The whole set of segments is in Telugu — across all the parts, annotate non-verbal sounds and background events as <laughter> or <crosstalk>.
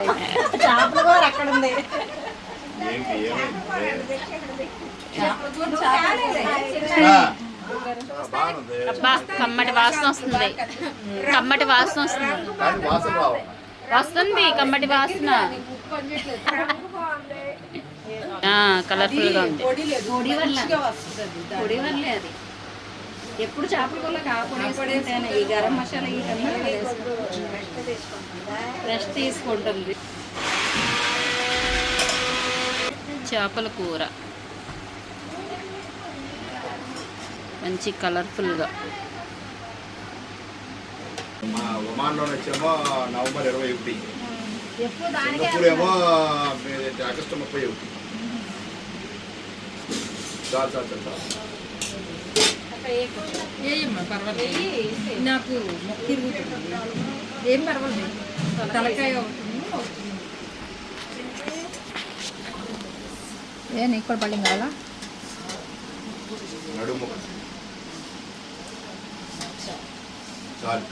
చేపల కూర అక్కడ ఉంది? ఏంటి ఏమైంది? బాగుంది అబ్బా కమ్మటి వాసన వస్తుంది. కమ్మటి వాసన వస్తుంది. వస్తుంది కమ్మటి వాసన. కలర్ఫుల్గా ఉంది. పొడి వల్ల. పొడి వల్లే అది. ఎప్పుడు చేపల కూర కాకుండా ఈ గరం మసాలా ఈ రెస్ట్ తీసుకుంటుంది. చేపల కూర. మంచి కలర్ఫుల్గా మా ఒమాన్లో వచ్చేమో నవంబర్ ఇరవై ఒకటి. సింగపూర్ ఏమో ఆగస్టు ముప్పై ఒకటి. పర్వాలేదు. నాకు మొక్క తిరుగుతుంది. ఏం పర్వాలేదు. తలకాయ ఏ నీకు కూడా పళ్ళింగ్ కావాలా? నడుము చాలు.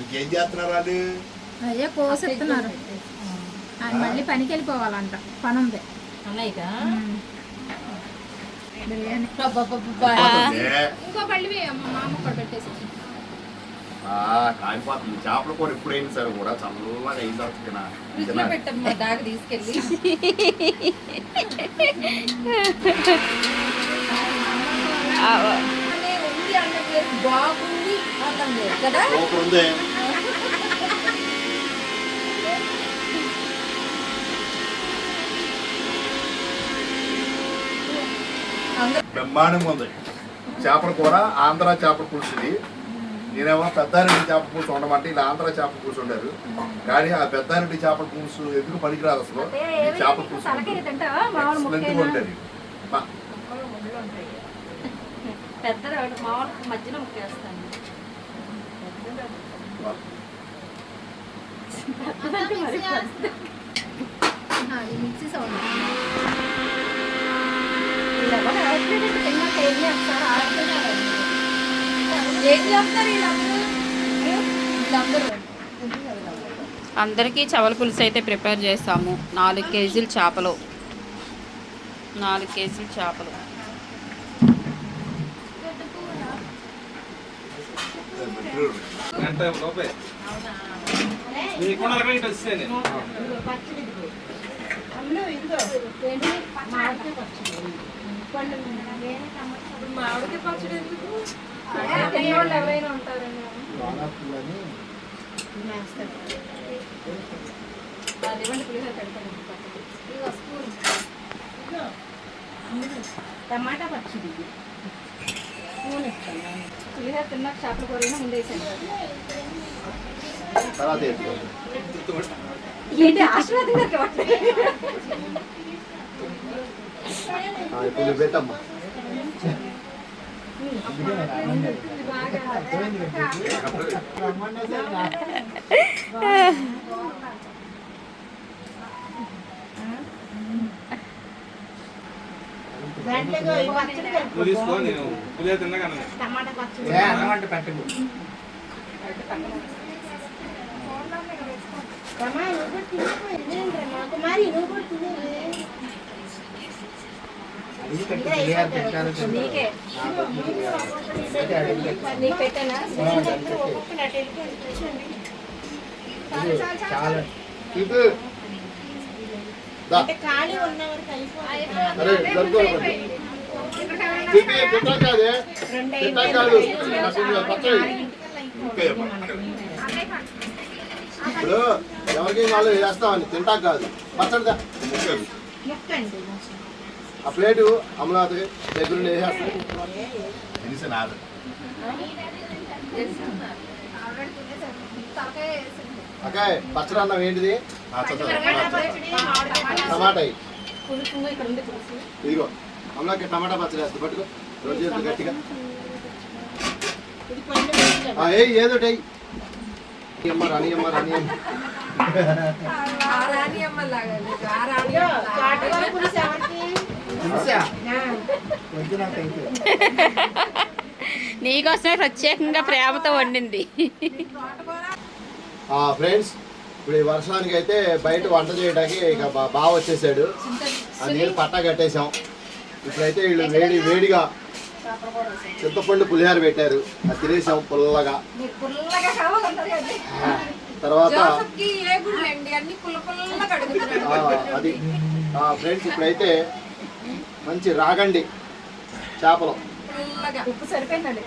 ఇంకేం చేస్తున్నారు వాళ్ళు? అయ్యా కోసెత్తున్నారు ఆయన మళ్ళీ పనికి వెళ్ళిపోవాలంట పని ఉంది బిర్యానీ. ఏ, ఇంకో పళ్ళి వేయమ్మా మా అమ్మ కూడా పెట్టేసి. కాలిపోతుంది. చేపల కూర ఎప్పుడైనా సరే కూడా చల్లగా అయిన తర్వాత. పెట్టమ్మా బ్యాగ్ తీసుకెళ్ళి. <laughs> బాగుంది. కదా బ్రహ్మాండంగా ఉంది. చేపల కూర ఆంధ్ర చేపల పులుసు ఇది. నేనేమో పెద్దారెడ్డి చేపల పులుసు ఉండమంటే ఇలా ఆంధ్ర చేపల పులుసు ఉండారు కానీ ఆ పెద్దారెడ్డి చేపల పులుసు ఎందుకు పనికిరాదు అసలు? ఈ చేపల పులుసు ఎక్సలెంట్గా ఉంటుంది మిక్సీ సౌండ్. ఏం చేస్తారు? వీళ్ళందరూ వీళ్ళందరూ అందరికీ చవల పులుసు అయితే ప్రిపేర్ చేస్తాము. నాలుగు కేజీలు చేపలు. నాలుగు కేజీలు చేపలు. పచ్చడి ఎందుకు ఎవరైనా ఉంటారని అదేమంటే పులిహోర పెడతాను స్పూన్ టమాటా పచ్చడి ఇస్తాను పులిహోర తిన్నాక చేపల కూర అయినా ముందే వేసాను తర్వాత ఏంటి? ఆశీర్వాదం <laughs> ఇప్పుడు నువ్వు పెట్టమ్మా నువ్వు తీసుకో నేను పులిహోర తిన్నాక టమాటా కాదే కాదు ఇప్పుడు ఎవరికి వాళ్ళు వేస్తామని తింటా కాదు. పచ్చడిదా ఆ ప్లేటు అమలాది దగ్గర వేసేస్తాను అక్కాయ పచ్చడి అన్నం ఏంటిది? టమాటా ఇదిగో అమ్మకి టమాటా పచ్చడి వేస్తుంది పట్టుకో. రోజు చేస్తుంది గట్టిగా. ఆ, ఏయ్ ఏదో ఏయ్ అమ్మ రాని అమ్మ రాణి అమ్మ లాగా రాణి అమ్మ లాగా. ఎవరికి? <laughs> నీకోసమే ప్రత్యేకంగా ప్రేమతో వండింది. ఫ్రెండ్స్ ఇప్పుడు ఈ వర్షానికి అయితే బయట వంట చేయడానికి ఇక బాగా వచ్చేసాడు. ఆ నీళ్ళు పట్టా కట్టేశాం. ఇప్పుడైతే వీళ్ళు వేడి వేడిగా చింతపండు పులిహార పెట్టారు. అది తినేసాం పుల్లగా. తర్వాత అది. ఫ్రెండ్స్ ఇప్పుడైతే మంచి రాగండి. చేపలు. ఉప్పు సరిపోయిందండి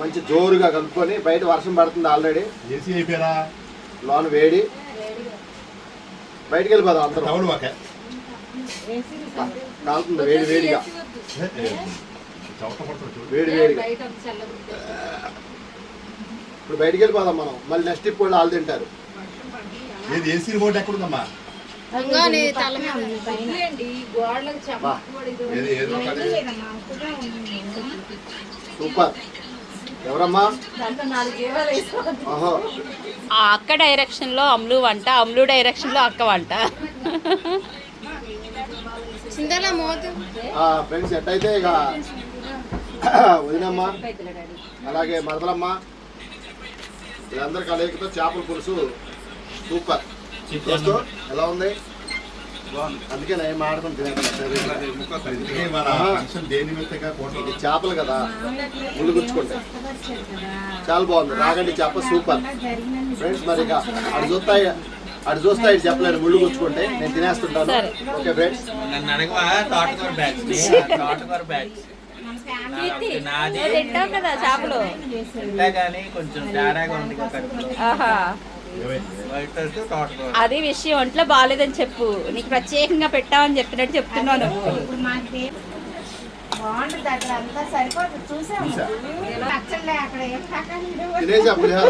మంచి జోరుగా కలుపుకొని బయట వర్షం పడుతుంది ఆల్రెడీ. ఏసీ అయిపోయారా? లోన వేడి. బయటికి వెళ్ళిపోదాం అందరం. టౌన్ కాలుతుంది వేడి వేడిగా. వేడి వేడిగా. ఇప్పుడు బయటికి వెళ్ళిపోదాం మనం. మళ్ళీ నెక్స్ట్ ఇప్పుడు వాళ్ళు వాళ్ళు తింటారు. ఏది ఏసీ రిమోట్ ఎక్కడుందమ్మా? సూపర్. ఎవరమ్మా? అక్క డైరెక్షన్లో అమ్లు వంట అమ్లు డైరెక్షన్లో అక్క వంట. ఫ్రెండ్స్ ఎట్టయితే ఇక? వదినమ్మా. అలాగే మరదలమ్మ. వీళ్ళందరి కలయికతో చేపల పులుసు. సూపర్. ఎలా ఉంది? అందుకే నేను మాడతాం అందుకే మన ఫంక్షన్ దేని నిమిత్తంగా కోట? ఇది చేపలు కదా. ముళ్ళు గుచ్చుకుంటాయి చాలా బాగుంది. రాగండి చేప సూపర్. ఫ్రెండ్స్ మరి ఇక అటు చూస్తాయి అటు చూస్తా ఇటు చెప్పలేను ముళ్ళు గుచ్చుకుంటే నేను తినేస్తుంటాను. ఓకే ఫ్రెండ్స్ నన్ను అడగవా? తోటకూర బ్యాగ్స్ <laughs> తోటకూర బ్యాగ్స్ నాది తింటావు కదా చేపలు. తింటా కానీ కొంచెం తేడాగా ఉంది అది విషయం ఒంట్లో బాగాలేదని చెప్పు. నీకు ప్రత్యేకంగా పెట్టామని చెప్పినట్టు చెప్తున్నావు నువ్వు బాగుంటుంది అక్కడ అంతా సరిపోతుంది చూసాము చూసా. నచ్చలే అక్కడ ఏం కాకండి తినేసా పులిహార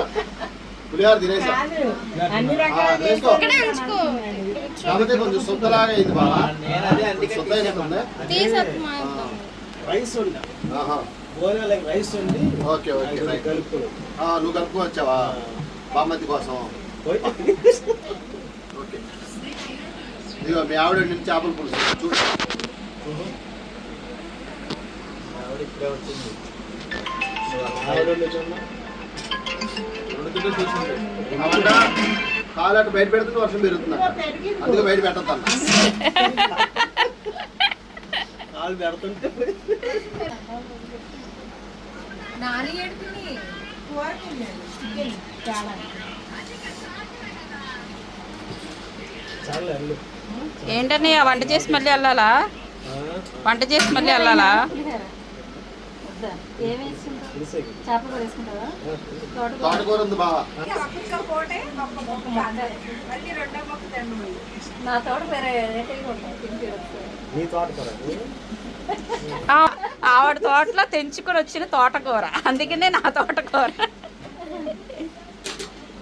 పులిహార తినేసా అన్ని ఆ, వేసుకో. కాకపోతే కొంచెం శుద్ధలాగా అయింది బాగా నేను అదే అందుకే శుద్ధ అయినట్టుంది రైస్ ఉండ ఆహా. బోనాలకి రైస్ ఉండి ఓకే ఓకే రైట్. కలుపుకోవడం ఆ, నువ్వు కలుపుకొని వచ్చావా? బామ్మతి కోసం. ఓకే. ఇదిగో మీ ఆవిడ నుంచి చేపల పులుసు. చూడు. ఆవిడ ఇప్పుడే వచ్చింది ఆవిడ ఉండొచ్చమ్మా? రెండు గిన్నెలు తీసుకుంటే. ఆవిడ కాలు అటు బయట పెడుతుంటే వర్షం పెరుగుతుంది అందుకే బయట పెట్టద్దు కాలు పెడుతుంటే. నాలుగు ఏడుకుని కూరకి చాలా చాలా అల్లు ఏంటని ఆ వంట చేసి మళ్ళీ వెళ్ళాలా? వంట చేసి మళ్ళీ వెళ్ళాలా? ఆవిడ తోటలో తెంచుకొని వచ్చిన తోటకూర. అందుకనే నా తోటకూర అది కొంచెం కాళ్ళు ఎక్కువ ఉన్నాయి అంతే ఆ,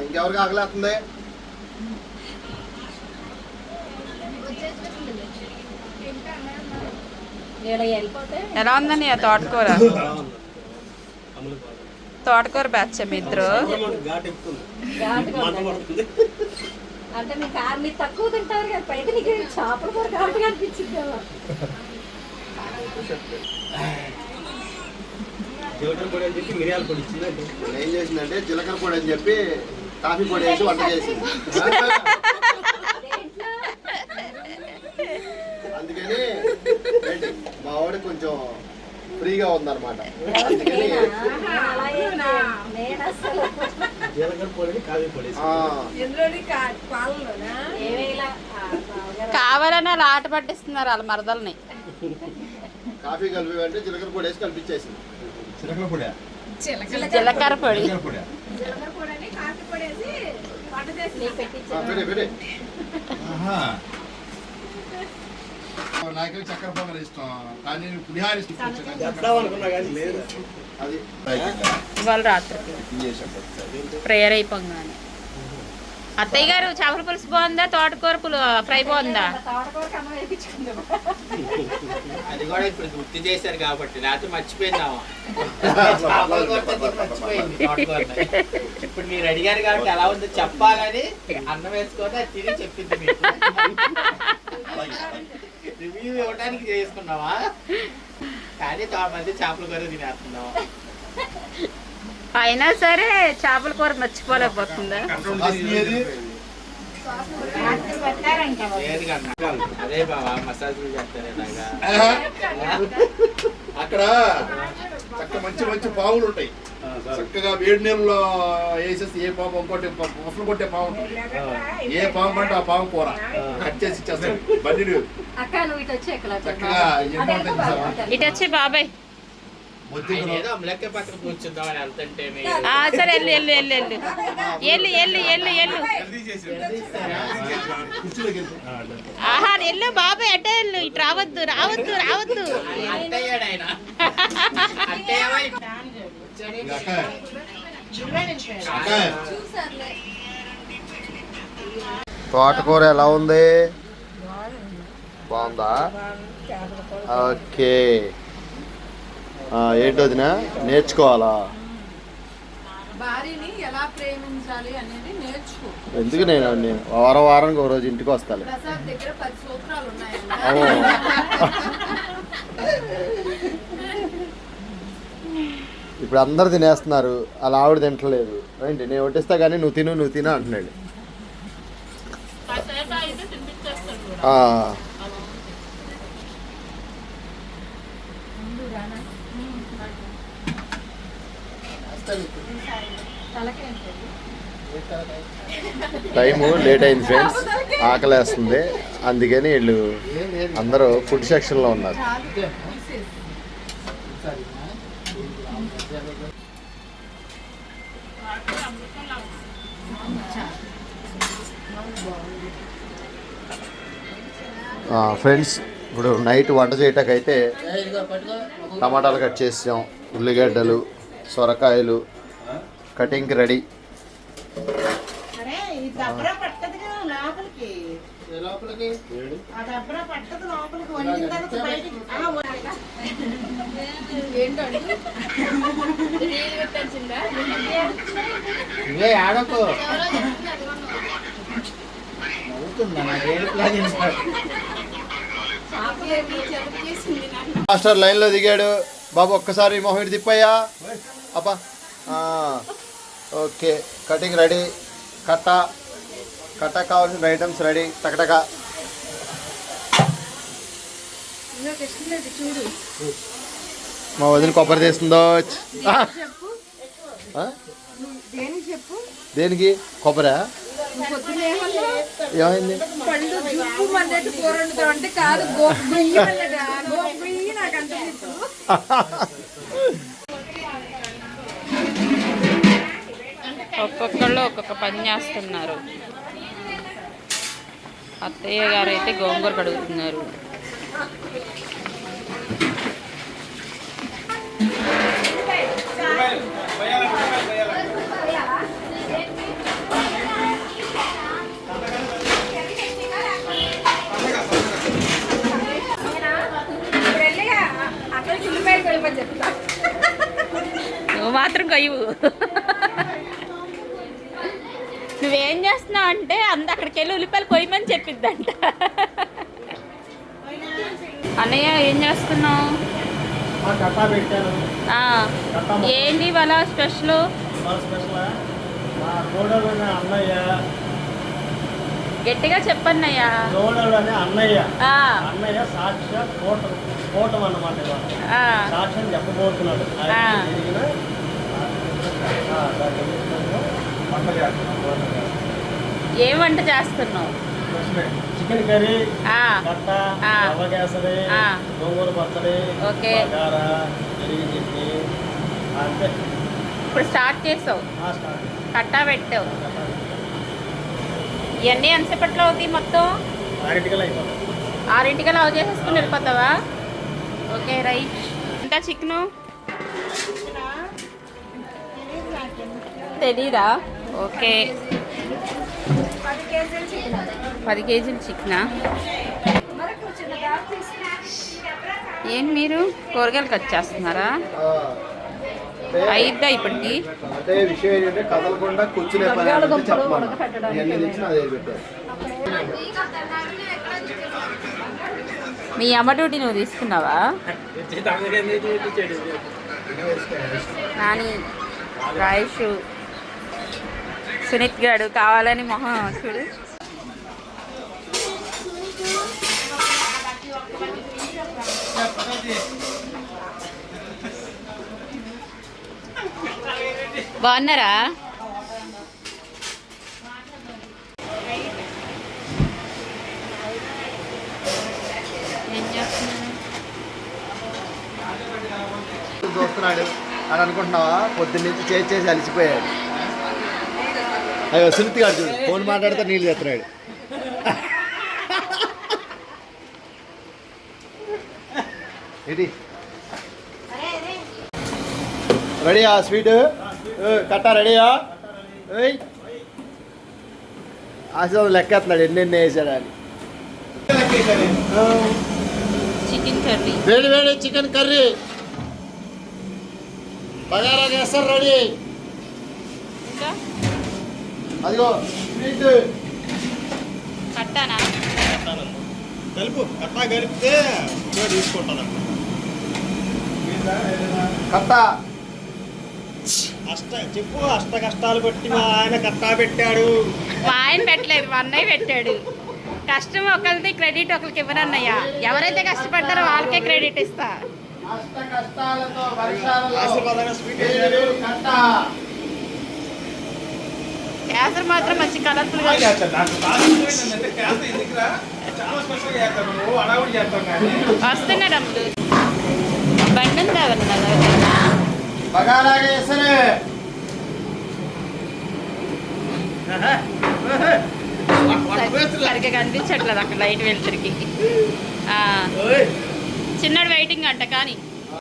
ఇంకెవరికి ఆకలేస్తుంది ఎలా ఉందని ఆ తోటకూర? <laughs> తోటకూర బ్యాచ్ మీ ఇద్దరు? అంటే మీ కారు మీరు తక్కువ తింటారు కదా పైకి నీకు చేపలు ఘాటుగా అనిపించింది జీలకర్ర పొడి అని చెప్పి మిరియాల పొడి ఇచ్చిందండి. నేను ఏం చేసిందంటే జీలకర్ర పొడి అని చెప్పి కాఫీ పొడి వేసి వంట చేసింది. అందుకని మా వాడు కొంచెం ఫ్రీగా ఉందన్నమాట. అందుకని అసలు జీలకర్ర కాఫీ పొడి కావాలని అలా ఆట పట్టిస్తున్నారు వాళ్ళ మరదల్ని. కాఫీ కలిపి అంటే జీలకర్ర పొడి వేసి కలిపించేసింది జీలకర్ర పొడి. నాకేమో చక్కెర పొంగల్ ఇష్టం. కానీ పులిహార ఇవాళ రాత్రికి ప్రేయర్ అయిపోగానే. అత్తయ్య గారు చేపల పులుసు బాగుందా? తోటకూర పులు ఫ్రై బాగుందా? అది కూడా ఇప్పుడు గుర్తు చేశారు కాబట్టి. లేకపోతే మర్చిపోయిందామా? చేపల కూర తిని మర్చిపోయింది ఇప్పుడు మీరు అడిగారు కాబట్టి ఎలా ఉందో చెప్పాలని అన్నం వేసుకొని అది తిని చెప్పింది మీకు. రివ్యూ ఇవ్వడానికి చేసుకున్నావా? కానీ చాలా మంది చేపల కూర తినేస్తున్నాం అయినా సరే చేపల కూర మర్చిపోలేకపోతుందా. అక్కడ చక్క మంచి మంచి పావులు ఉంటాయి. చక్కగా వేడి నీళ్ళలో వేసేసి ఏ పాము ఇంకోటి ముసలు కొట్టే పాము ఏ పాము అంటే ఆ పాము కూర. కట్ చేసి ఇచ్చేస్తాడు. బండి అక్క నువ్వు ఇటు వచ్చి ఎక్కడ చక్కగా? ఇటు వచ్చి బాబాయ్. సరే వెళ్ళు వెళ్ళు వెళ్ళు వెళ్ళు. వెళ్ళు వెళ్ళు వెళ్ళు వెళ్ళు. ఆహా వెళ్ళు బాబాయ్ అటే వెళ్ళు. ఇటు రావద్దు రావద్దు రావద్దు. తోటకూర ఎలా ఉంది? బాగుందా. ఓకే. ఆ, ఏంటి వదిన నేర్చుకోవాలా? భార్యని ఎలా ప్రేమించాలి అనేది నేర్చుకో. ఎందుకు నేను నేను వారం వారానికి ఒక రోజు ఇంటికి వస్తాను ప్రసాద్ దగ్గర పది సూత్రాలు ఉన్నాయంట ఇప్పుడు అందరు తినేస్తున్నారు. అలా ఆవిడ తింటలేదు. ఏంటి? నేను వడ్డిస్తా కానీ నువ్వు తిను నువ్వు తిను అంటున్నాడు. టైము లేట్ అయింది ఫ్రెండ్స్. ఆకలేస్తుంది. అందుకని వీళ్ళు అందరూ ఫుడ్ సెక్షన్లో ఉన్నారు. ఫ్రెండ్స్ ఇప్పుడు నైట్ వంట చేయటాకైతే టమాటాలు కట్ చేసాం ఉల్లిగడ్డలు సొరకాయలు కటింగ్ రెడీ. మాస్టర్ మాస్టర్ లైన్లో దిగాడు. బాబు ఒక్కసారి మొహమిడి తిప్పయ్యా. అబ్బా. ఆ, ఓకే. కటింగ్ రెడీ కట్ట. కట్ట కావాల్సిన ఐటమ్స్ రెడీ టకటక. మా వదిన కొబ్బరి తీస్తుందో? దేనికి కొబ్బరా? ఏమైంది? కాదు <laughs> ఒక్కొక్కళ్ళు ఒక్కొక్క పని చేస్తున్నారు. అత్తయ్య గారు అయితే గోంగూర కడుగుతున్నారు. నేర్పిద్దంట అన్నయ్య ఏం చేస్తున్నావు? ఏంటి వాళ్ళ స్పెషల్? గట్టిగా చెప్పన్నయ్యా. అన్నయ్య. అన్నయ్య సాక్షాత్ కోటం అన్నమాట సాక్ష్యం చెప్పబోతున్నాడు. ఏం వంట చేస్తున్నావు? చికెన్ కర్రీ కట్ట. గోంగూర పచ్చడి ఓకే. బగారా పెరుగు చట్నీ అంతే. ఇప్పుడు స్టార్ట్ చేసావు. ఆ స్టార్ట్. కట్టా పెట్టావు ఇవన్నీ ఎంతసేపట్లో అవుతాయి మొత్తం? ఆరింటికల్ అయిపోతుంది ఆరింటికల్లా అవి చేసేసుకుని వెళ్ళిపోతావా? Okay right. ఎంత చికెను? తెలీదా? ఓకే. పది కేజీలు చికెనా. ఏం మీరు? కూరగాయలు కట్ చేస్తున్నారా? అయిద్దా ఇప్పటికి? అంటే విషయం ఏంటంటే కదలకుండా కూర్చునే పని అంటే చెప్పమన్నా ఇవన్నీ తెచ్చిన అదే పెట్టారు? మీ అమ్మ డ్యూటీ నువ్వు తీసుకున్నావా? నాని రాయేష్ సునీత్ గాడు కావాలని మొహం చూడు. బాగున్నారా? చూస్తున్నాడు అని అనుకుంటున్నావా? పొద్దున్న నుంచి చేసి చేసి అలిసిపోయాడు. అయ్యో సునీతి గారు చూడు ఫోన్ మాట్లాడితే నీళ్ళు తెస్తున్నాడు ఏంటి? రెడీయా స్వీట్? కట్టా రెడీయా? ఆశీర్వాదం లెక్కేస్తున్నాడు ఎన్నెన్ని వేసాడు అని చికెన్ కర్రీ. వేడి వేడి చికెన్ కర్రీ. బగారా చేస్తారు రెడీ. ఇంకా? అదిగో స్వీట్. కట్టానా? కలుపు కట్టా కలిపితే ఇదిగో తీసుకుంటాను కట్ట. అష్ట చెప్పు అష్ట కష్టాలు బట్టి మా ఆయన కట్టా పెట్టాడు. మా ఆయన పెట్టలేదు మా అన్నయ్య పెట్టాడు. కష్టం ఒకరిది క్రెడిట్ ఒకరికి ఇవ్వనన్నయ్య ఎవరైతే కష్టపడ్డారో వాళ్ళకే క్రెడిట్ ఇస్తా. కష్టాలతో కేసరి మాత్రం మంచి కలర్ఫుల్గా వస్తున్నాడు అమ్ముడు. బండి ఉందా సరిగ్గా కనిపించట్లేదు అక్కడ లైట్ వెళ్తురికి చిన్నడు వెయిటింగ్ అంట కానీ.